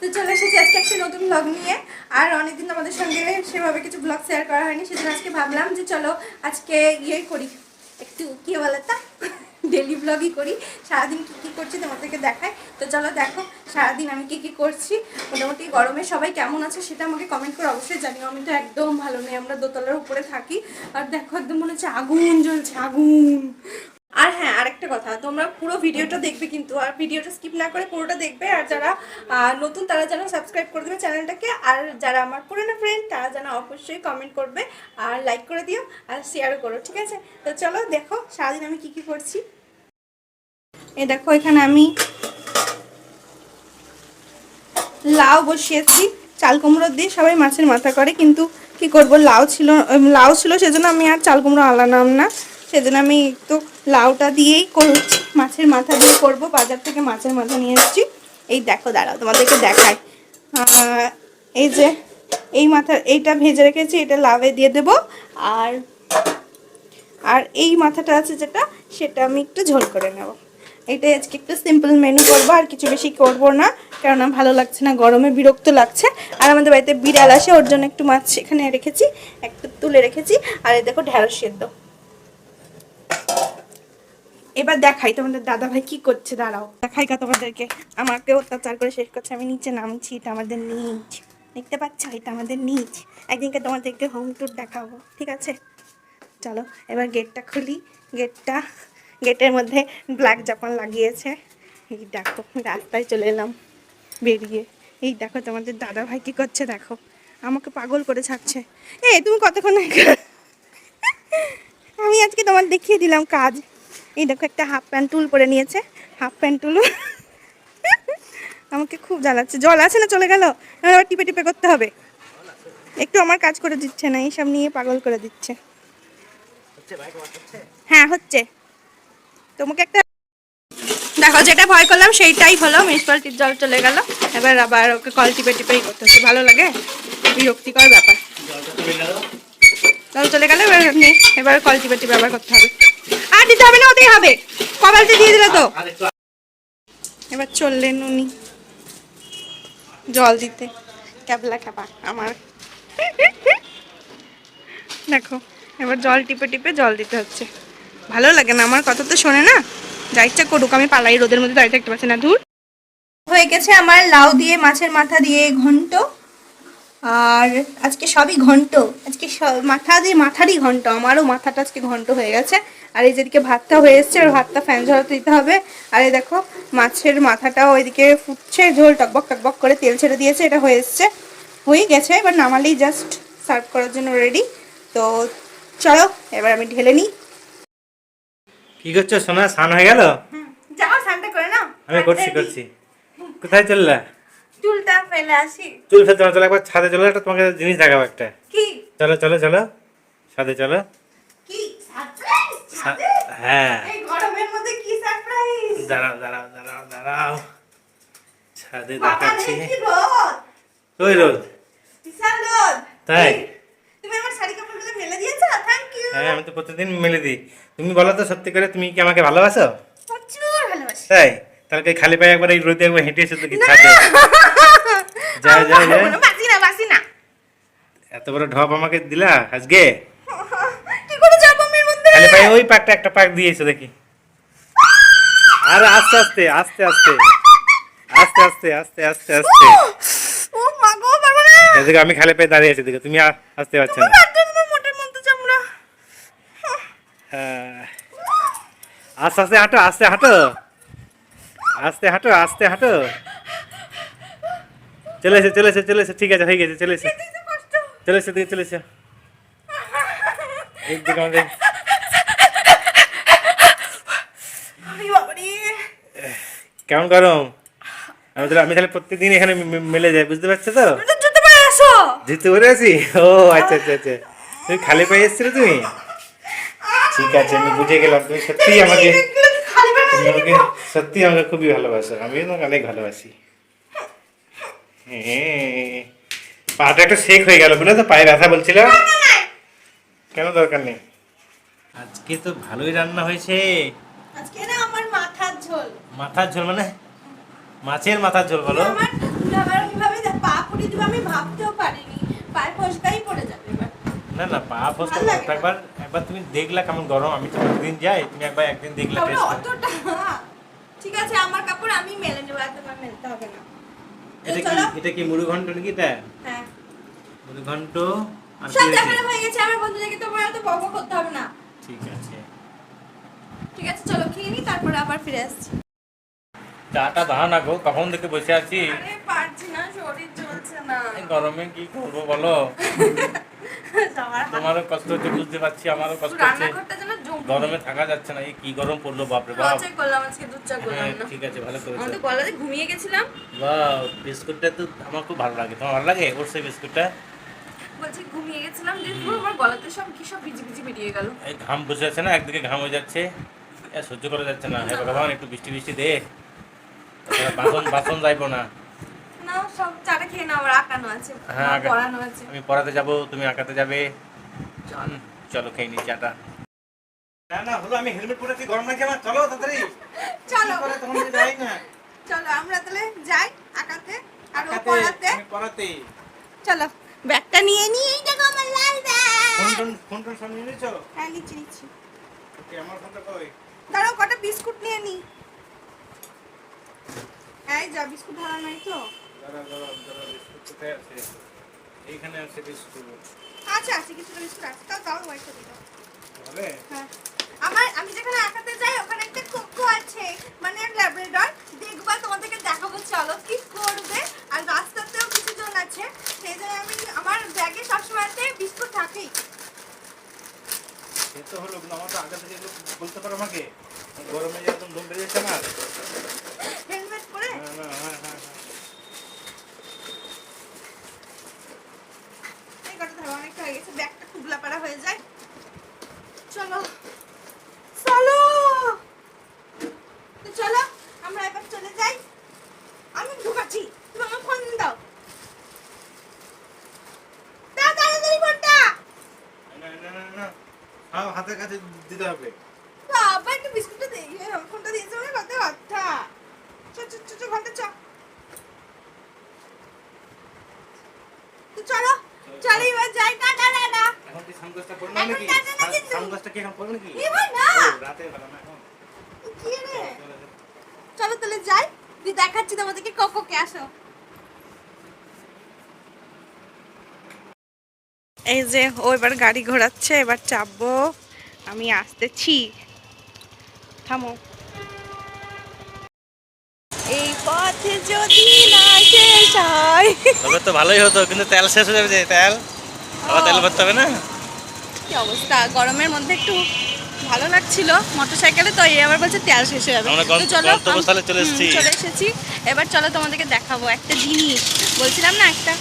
তো চলে এসেছি আজকে একটা নতুন ব্লগ নিয়ে। আর অনেকদিন আমাদের সঙ্গে সেভাবে কিছু ব্লগ শেয়ার করা হয়নি, সেজন্য আজকে ভাবলাম যে চলো আজকে ইয়ে করি। একটু কি বলে তা? ডেলি ব্লগই করি। সারাদিন কী কী করছি তোমাদেরকে দেখাই। তো চলো দেখো, সারাদিন আমি কী কী করছি। মোটামুটি গরমে সবাই কেমন আছে সেটা আমাকে কমেন্ট করে অবশ্যই জানিও। আমি তো একদম ভালো নেই, আমরা দোতলার উপরে থাকি। আর দেখো একদম মনে হচ্ছে আগুন জ্বলছে, আগুন। আর হ্যাঁ আরেকটা কথা, তোমরা পুরো ভিডিওটা দেখবে কিন্তু, আর ভিডিওটা স্কিপ না করে পুরোটা দেখবে, আর যারা নতুন তারা যেন সাবস্ক্রাইব করে দেবে চ্যানেলটাকে, আর যারা আমার পুরনো ফ্রেন্ড তারা যেন অবশ্যই কমেন্ট করবে, আর লাইক করে দিও, আর শেয়ারও করো, ঠিক আছে? তো চলো দেখো, সারাদিন আমি কি কি করছি। এ দেখো, এখানে আমি লাউ বসিয়েছি, চাল কুমড়ো দিয়ে সবাই মাছের মাথা করে, কিন্তু কি করব, লাউ ছিল লাউ ছিল, সেজন্য আমি আর চাল কুমড়ো আলানাম না। সেজন্য আমি একটু লাউটা দিয়েই করছি, মাছের মাথা দিয়ে করব, বাজার থেকে মাছের মাথা নিয়ে এসেছি। এই দেখো, দাঁড়াও, তোমাদেরকে দেখাই। এই যে, এই মাথা, এইটা ভেজে রেখেছি, এটা লাভে দিয়ে দেব। আর আর এই মাথাটা আছে যেটা, সেটা আমি একটু ঝোল করে নেব। এটাই আজকে একটু সিম্পল মেনু করব, আর কিছু বেশি করব না, কেননা ভালো লাগছে না, গরমে বিরক্ত লাগছে। আর আমাদের বাড়িতে বিড়াল আসে, ওর জন্য একটু মাছ এখানে রেখেছি, একটু তুলে রেখেছি। আর দেখো, ঢেঁড়স সেদ্ধ। এবার দেখাই তোমাদের দাদা ভাই কি করছে, দাঁড়াও। দেখাই কা তোমাদেরকে। আমাকে অত্যাচার করে শেষ করছে। আমি নিচে নামছি, এটা আমাদের নিচ। দেখতে পাচ্ছ? এটা আমাদের নিচ। একদিনকে তোমাদেরকে হোম ট্যুর দেখাবো, ঠিক আছে? চলো, এবার গেটটা খুলি। গেটটা গেটের মধ্যে ব্ল্যাক জাপান লাগিয়েছে, এই দেখো, রাস্তায় চলে এলাম, বেরিয়ে। এই দেখো তোমাদের দাদা ভাই কি করছে, দেখো। আমাকে পাগল করে ছাড়ছে। এই, তুমি কতক্ষণ আমি আজকে তোমার দেখিয়ে দিলাম কাজ। এই দেখো একটা হাফ প্যান্ট টুল পরে নিয়েছে। হাফ প্যান্ট টুল আমাকে খুব জ্বালাচ্ছে। জল আছে না? চলে গেল। এবার টিপে টিপে করতে হবে। একটু আমার কাজ করে দিচ্ছে না এইসব নিয়ে পাগল করে দিচ্ছে। হ্যাঁ হচ্ছে। তোমাকে একটা দেখো যেটা ভয় করলাম সেইটাই হলো। মিউনিসিপালিটির জল চলে গেল। এবার আবার ওকে কল টিপে টিপেই করতে হচ্ছে। ভালো লাগে? বিরক্তিকর ব্যাপার। জল চলে গেলে এবার এবার কল টিপে টিপে আবার করতে হবে। আর দিতে হবে না ওতেই হবে। কবালতে দিয়ে দিলে তো। এবার চললেন উনি। জল দিতে। ক্যাবলা ক্যাবা আমার। দেখো এবার জল টিপে টিপে জল দিতে হচ্ছে। ভালো লাগে না আমার কথা তো শোনে না। যা ইচ্ছা করুক আমি পালাই রোদের মধ্যে দাঁড়িয়ে থাকতে পারছি না। ধুর। হয়ে গেছে আমার লাউ দিয়ে মাছের মাথা দিয়ে ঘন্ট। আর আজকে সবই ঘন্ট। আজকে মাথা দিয়ে মাথারই ঘন্ট। আমারও মাথাটা আজকে ঘন্ট হয়ে গেছে। আর এই যেদিকে ভাতটা হয়ে এসছে আর ভাতটা ফ্যান ঝরাতে দিতে হবে। আর এই দেখো মাছের মাথাটাও ওইদিকে ফুটছে ঝোল টকবক টকবক করে তেল ছেড়ে দিয়েছে এটা হয়ে এসছে। হয়ে গেছে এবার নামালেই জাস্ট সার্ভ করার জন্য রেডি তো চলো এবার আমি ঢেলে নিই। কি করছ সোনা? স্নান হয়ে গেল? যাও স্নানটা করে আমি করছি করছি। কোথায় চললা? চুলটা ফেলে আসি। চুল ফেলতে না চলো একবার ছাদে চলো একটা তোমাকে জিনিস দেখাবো একটা। কি? চলো চলো চলো ছাদে চলো। কি হ্যাঁ। এই গরমের মধ্যে কি সারপ্রাইজ দাঁড়াও দাঁড়াও দাঁড়াও দাঁড়াও। ছাদে বাবা দেখাচ্ছি। কি ওই রোদ। বিশাল রোদ। তাই? তুমি আমার শাড়ি কাপড়গুলো ফেলে দিয়েছ? থ্যাংক ইউ হ্যাঁ আমি তো প্রতিদিন মেলে দিই। তুমি বলো তো সত্যি করে তুমি কি আমাকে ভালোবাসো? প্রচুর ভালোবাসি। তাই? তাহলে খালি পায়ে একবার এই রোদে একবার হেঁটে এসে তো কি ছাদে? যাও যাও বাসি না বাসি না এত বড় ঢপ আমাকে দিলা আজকে? কি করে যাব আমি এর মধ্যে খালি পায়ে ওই পাকটা একটা পাক দিয়েছ দেখি। আরে আস্তে আস্তে আস্তে আস্তে। আস্তে আস্তে আস্তে আস্তে আস্তে। ও মা গো পারব না। এদিকে আমি খালি পায়ে দাঁড়িয়ে আছি দেখো তুমি আসতে পারছ না। মোটের মধ্যে চামড়া। হ্যাঁ। আস্তে আস্তে হাঁটো আস্তে হাঁটো। আস্তে হাঁটো আস্তে হাঁটো। চলে এসে চলে এসে চলে এসে। ঠিক আছে হয়ে গেছে চলে এসে। চলে এসে চলে এসে আমাদের কেমন গরম? আমি তাহলে আমি তাহলে প্রত্যেকদিন এখানে মেলে যাই বুঝতে পারছ তো? তুমি তো জুতো পরে আছি? ও আচ্ছা আচ্ছা আচ্ছা। তুমি খালি পায়ে এসেছিলে তুমি? ঠিক আছে আমি বুঝে গেলাম। তুমি সত্যিই আমাকে সত্যি আমাকে খুবই ভালোবাসো। আমিও তোমাকে অনেক ভালোবাসি। পাটা একটু শেক হয়ে গেল বুঝলে তো? পায়ে ব্যথা বলছিল। কেন দরকার নেই? আজকে তো ভালোই রান্না হয়েছে। আজকে না আমার মাথার ঝোল। মাথার ঝোল মানে? মাছের মাথার ঝোল বলো। আমার কীভাবে পা পুড়ে দিবে আমি ভাবতেও পারিনি। পায়ে ফসকাই পড়ে যাবে এবার। না না পা ফসকা। একবার একবার তুমি দেখলা কেমন গরম? আমি তো একদিন যাই তুমি একবার একদিন দেখলা টেস্ট অতটা ঠিক আছে আমার কাপড় আমি মেলে নেব আর তোমার মেলতে হবে না। এটা কি। এটা কি মুড়ি ঘন্ট নাকি এটা হ্যাঁ। মুড়ি ঘন্ট আর সব কি হয়ে গেছে আমার বন্ধুদেরকে তোমার এত বক করতে হবে না। ঠিক আছে। ঠিক আছে চলো খেয়ে নি তারপরে আবার ফিরে আসছি। চাটা দাও না গো কখন থেকে বসে আছি? আরে পারছি না শরীর চলছে না। এই গরমে কি করব বলো? তোমারও কষ্ট হচ্ছে বুঝতে পারছি আমারও কষ্ট হচ্ছে। রান্নাঘরটা যেন জমে গরমে থাকা যাচ্ছে না এই কি গরম পড়ল বাপরে বাপ। লজ্জায় করলাম আজকে দুধ চা করলাম হ্যাঁ না। ঠিক আছে ভালো আমি করেছ তো গলাতে ঘুমিয়ে গেছিলাম। বাহ বিস্কুটটা তো আমার খুব ভালো লাগে। তোমার ভালো লাগে ওর সেই বিস্কুটটা? বলছি ঘুমিয়ে গেছিলাম পুরো আমার গলাতে সব কি সব ভিজি ভিজি বেরিয়ে গেল। এই ঘাম বসে আছে না একদিকে ঘাম হয়ে যাচ্ছে। এ সহ্য করা যাচ্ছে না। হে ভগবান একটু বৃষ্টি বৃষ্টি দে। বাসন বাসন যাইবো না। না সব চাটা খেয়ে না আবার আঁকানো আছে হ্যাঁ, পড়ানো আছে। আমি পড়াতে যাব তুমি আঁকাতে যাবে। চল। চলো খেয়ে নি চাটা। না না হলো আমি হেলমেট পরেছি গরম লাগে আমার। চলো তাড়াতাড়ি। চলো। কি তখন যাই না। চলো আমরা তাহলে যাই আঁকাতে আর ও পড়াতে। পড়াতে। চলো ব্যাগটা নিয়ে নিয়ে এই দেখো আমার লাল phone bag tone phone tone সব নিয়ে নিয়েছো হ্যাঁ নিচ্ছি নিচ্ছি। ওকে, আমার ফোনটা কই? দাঁড়াও কটা বিস্কুট নিয়ে নি। এই যা বিস্কুট ভালো নাই তো। দাঁড়া দাঁড়া দাঁড়া বিস্কুট কোথায় আছে? এইখানে আছে বিস্কুট। আচ্ছা আছে কিছু বিস্কুট আছে। তাও দাও ওই সাথে দাও হবে হ্যাঁ। আমার, আমি যেখানে আঁকাতে যাই, ওখানে একটা কোকো আছে মানে ল্যাবরেটর দেখবা, তোমাদেরকে দেখাবো, চলো কি করবে। আর রাস্তাতেও কিছু আছে, সেই জন্য আমি আমার ব্যাগে সবসময়তে বিস্কুট থাকেই সে তো হলো আমার তো আগে বলতে পারো আমাকে গরমে যে একদম দম বেরিয়ে যাচ্ছে আমার হেলমেট পরে হ্যাঁ না হ্যাঁ হ্যাঁ হ্যাঁ এই কটা ধরো অনেকটা হয়ে গেছে ব্যাগটা খুবলা পাড়া হয়ে যায় চলো চলো তো চলো আমরা এবার চলে যাই আমি ঢুকাচ্ছি তুমি আমার ফোন দাও দাও তাড়াতাড়ি ফোনটা না না না না হ্যাঁ হাতের কাছে দিতে হবে। বাবা একটু বিস্কুটটা দে ফোনটা দিয়েছে মানে কত কথা চ চ চ চ ঘণ্টা চ। তো চলো চলো এবার যাই কি সানগ্লাসটা পরবে না এখন নাকি যাবে না কিন্তু। সানগ্লাসটা কি এখন নাকি? এবার না। বেলা না এখন। কি রে? চলো তাহলে যাই দিয়ে দেখাচ্ছি তোমাদেরকে কোকোকে আসো। এই যে ও এবার গাড়ি ঘোরাচ্ছে এবার চাপবো। আমি আসতেছি। থামো। এই পথে যদি না শেষ হয়। তবে তো ভালোই হতো কিন্তু তেল শেষ হয়ে যাবে যে তেল? আবার তেল ভরতে হবে না? কি অবস্থা? গরমের মধ্যে একটু ভালো লাগছিল মোটরসাইকেলে তো এই আবার বলছে তেল শেষ হয়ে যাবে। আমরা তো চলো চলে এসেছি। চলে এসেছি। এবার চলো তোমাদেরকে দেখাবো একটা জিনিস। বলছিলাম না একটা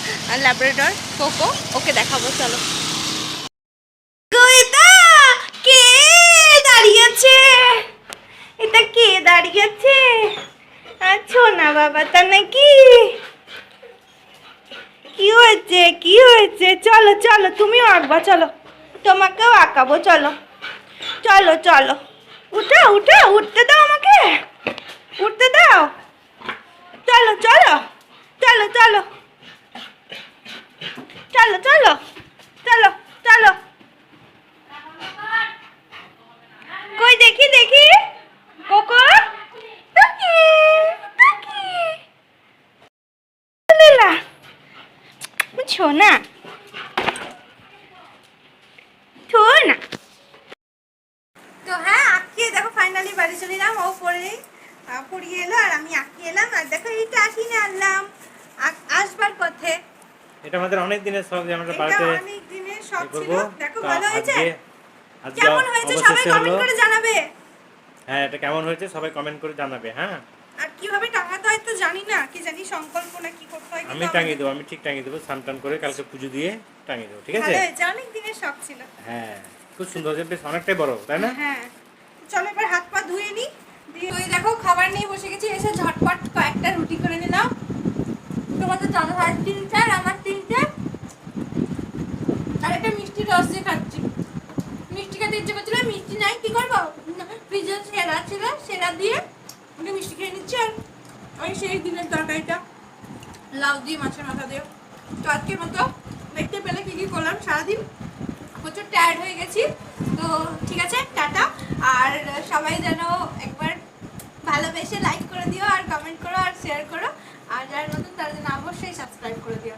ল্যাবরেটর কোকো ওকে দেখাবো চলো কে দাঁড়িয়েছে এটা কে দাঁড়িয়েছে আছো না বাবা, তা নাকি? কি হয়েছে? কি হয়েছে? চলো চলো, তুমিও আঁকবা, চলো। তোমাকেও আঁকাবো, চলো। চলো চলো। উঠো উঠো, উঠতে দাও আমাকে। উঠতে দাও। চলো চলো। চলো চলো। চলো চলো। চলো চলো কই দেখি দেখি কোকো টুকি টুকি লেলা বুঝছ না। তো হ্যাঁ আঁকিয়ে দেখো ফাইনালি বাড়ি চলে এলাম ও পরে পড়িয়ে এলো আর আমি আঁকিয়ে এলাম আর দেখো এইটা আঁকিয়ে আনলাম। আসবার পথে। এটা আমাদের অনেক দিনের শখ যে আমরা বাড়িতে অনেক দিনের শখ ছিল। দেখো ভালো হয়েছে? কেমন হয়েছে? সবাই কমেন্ট করে জানাবে। হ্যাঁ এটা কেমন হয়েছে? সবাই কমেন্ট করে জানাবে হ্যাঁ। আর কীভাবে টাঙাতে হয় তো জানি না কি জানি সংকল্প না কি করতে হয় আমি টাঙিয়ে দেবো আমি ঠিক টাঙিয়ে দেবো স্নান করে কালকে পুজো দিয়ে টাঙিয়ে দেবো ঠিক আছে? অনেক দিনের শখ ছিল। হ্যাঁ খুব সুন্দর হয়েছে বেশ অনেকটাই বড় তাই না? হ্যাঁ চলো এবার হাত পা ধুয়ে নি দিয়ে ওই দেখো খাবার নিয়ে বসে গেছি এসে ঝটপট কয়েকটা রুটি করে নিলাম। তোমাদের দাদা ভাই তিনটা আর আমার তিনটা। আর একটা মিষ্টি রস দিয়ে খাচ্ছি। মিষ্টি খেতে ইচ্ছে করছিল মিষ্টি নাই কি করব? ফ্রিজে সেরা ছিল সেরা দিয়ে ওটা মিষ্টি খেয়ে নিচ্ছি আর ওই সেই দিনের তরকারিটা লাউ দিয়ে, মাছের মাথা দিয়ে তো আজকের মতো দেখতে পেলে কী কী করলাম? সারাদিন প্রচুর টায়ার্ড হয়ে গেছি। তো ঠিক আছে, টাটা। আর সবাই যেন একবার ভালোবেসে লাইক করে দিও, আর কমেন্ট করো, আর শেয়ার করো। আর যারা নতুন তারা যেন অবশ্যই সাবস্ক্রাইব করে দিও।